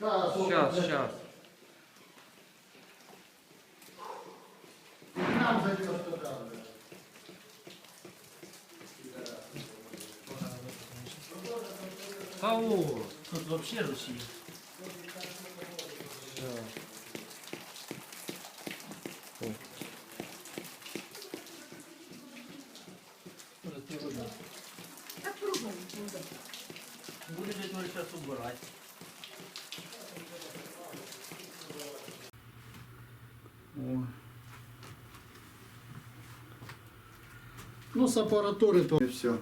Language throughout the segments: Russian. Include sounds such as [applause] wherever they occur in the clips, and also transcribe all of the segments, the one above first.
Та, Сейчас, сейчас. Нам зайдешь туда, блядь. Кого? Тут вообще Росія. Буде говорить, зараз убирати. Ну, с аппаратуры то и все.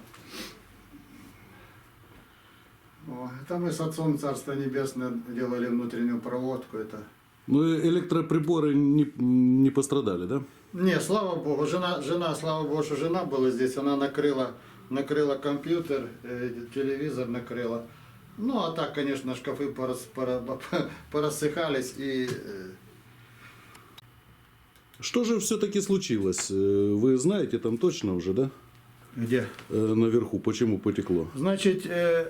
О, это мы с отцом Царства Небесное делали внутреннюю проводку. Это. Ну, электроприборы не, не пострадали, да? Не, слава богу, жена, жена, слава богу, что жена была здесь, она накрыла, накрыла компьютер, э, телевизор накрыла. Ну, а так, конечно, шкафы порас, пора- [laughs] порассыхались и э, Что же все-таки случилось? Э, Вы знаете там точно уже, да? где? Наверху, почему потекло? Значит,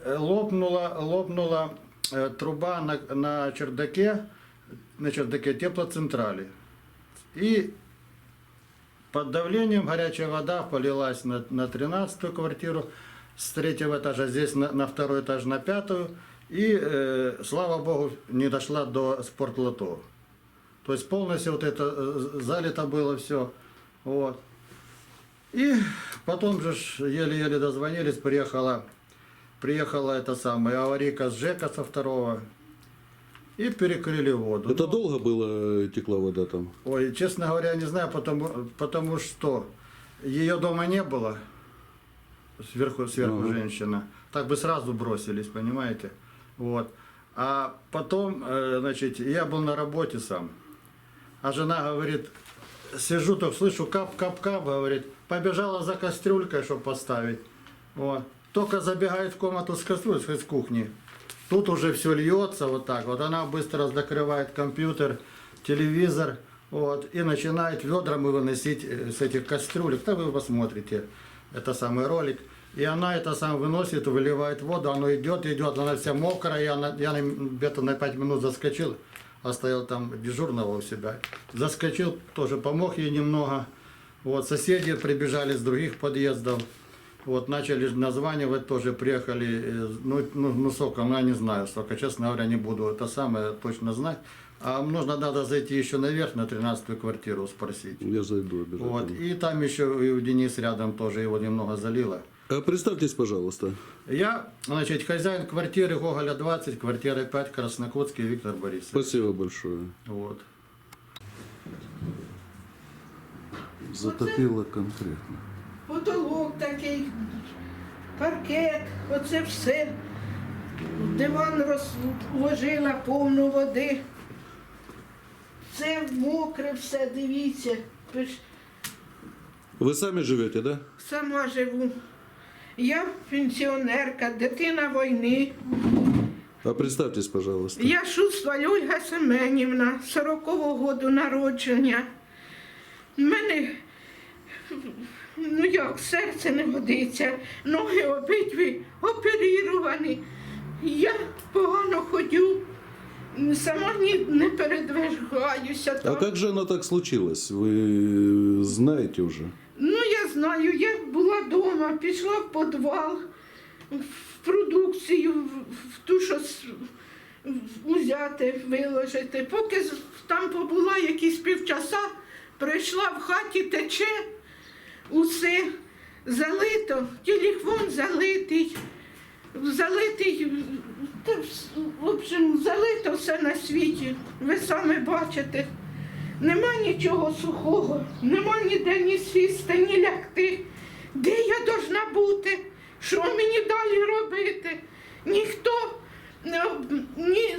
лопнула, лопнула труба на, на чердаке, на чердаке теплоцентрали. И под давлением горячая вода полилась на, на 13 квартиру с третьего этажа, здесь на, на второй этаж на пятую. И, э, слава богу, не дошла до спортлото. То есть полностью вот это э, залито было все. Вот. И потом же еле-еле дозвонились, приехала, приехала это самое, аварийка с ЖЭКа со второго. И перекрыли воду. Это долго было текла вода там? Ой, честно говоря, не знаю, потому, потому что ее дома не было. Сверху, сверху Ага. женщина. Так бы сразу бросились, понимаете? Вот. А потом, э, значит, я был на работе сам. А жена говорит, сижу, так слышу, кап-кап-кап, говорит, побежала за кастрюлькой, чтобы поставить. Вот. Только забегает в комнату с кастрюлькой, с кухни. Тут уже все льется вот так вот. Она быстро закрывает компьютер, телевизор, вот, и начинает ведрами выносить э, с этих кастрюлек. Да вы посмотрите, это самый ролик. И она это сам выносит, выливает воду, оно идет, идет, она вся мокрая, я, на- я где-то на 5 минут заскочил, оставил там дежурного у себя. Заскочил, тоже помог ей немного. Вот, соседи прибежали с других подъездов. Вот, начали названивать, тоже приехали, э, ну, ну, ну сколько, ну, я не знаю, сколько, честно говоря, не буду это самое точно знать. А нужно, надо зайти еще наверх, на 13 квартиру спросить. Я зайду обязательно. Вот, и там еще и у Денис рядом тоже его немного залило. А представьтесь, пожалуйста. Я, значит, хозяин квартиры Гоголя 20, квартира 5, Краснокутский Виктор Борисович. Спасибо большое. Вот. Затопило конкретно. Потолок такий, паркет, оце все. Диван розложила повну води. Це мокре все, дивіться. Ви сами живете, да? Сама живу. Я пенсіонерка, дитина війни. А представьтесь, пожалуйста. Я Шуства Ольга Семенівна, 40-го году народження. У мене, ну як, серце не годиться, ноги обидві оперіровані. Я погано ходю, сама ні, не передвигаюся. А как же оно так случилось? Вы знаете уже? Ну, я знаю, я була вдома, пішла в підвал, в продукцію, в- ту, що с- в- узяти, виложити. Поки там побула якісь півчаса, прийшла в хаті, тече, усе залито, телефон залитий, залитий, в общем, залито все на світі. Ви самі бачите. Нема нічого сухого, нема ніде ні сісти, ні лягти. Де я должна бути? Що мені далі робити? Ніхто ні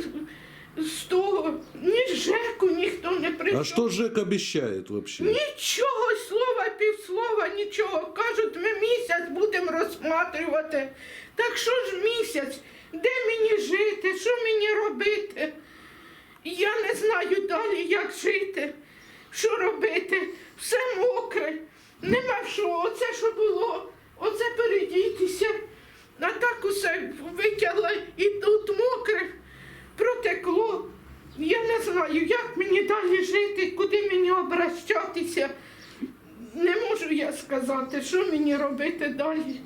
з того, ні з ЖЕКу ніхто не прийшов. А что ЖЭК обещает вообще? Нічого, нічого. Кажуть, ми місяць будемо розсматривати. Так що ж місяць? Де мені жити? Що мені робити? Я не знаю далі, як жити, що робити. Все мокре. Нема що, оце що було, оце передітися. А так усе витягла і тут мокре, протекло. Я не знаю, як мені далі жити, куди мені обращатися. Не можу я сказати, що мені робити далі.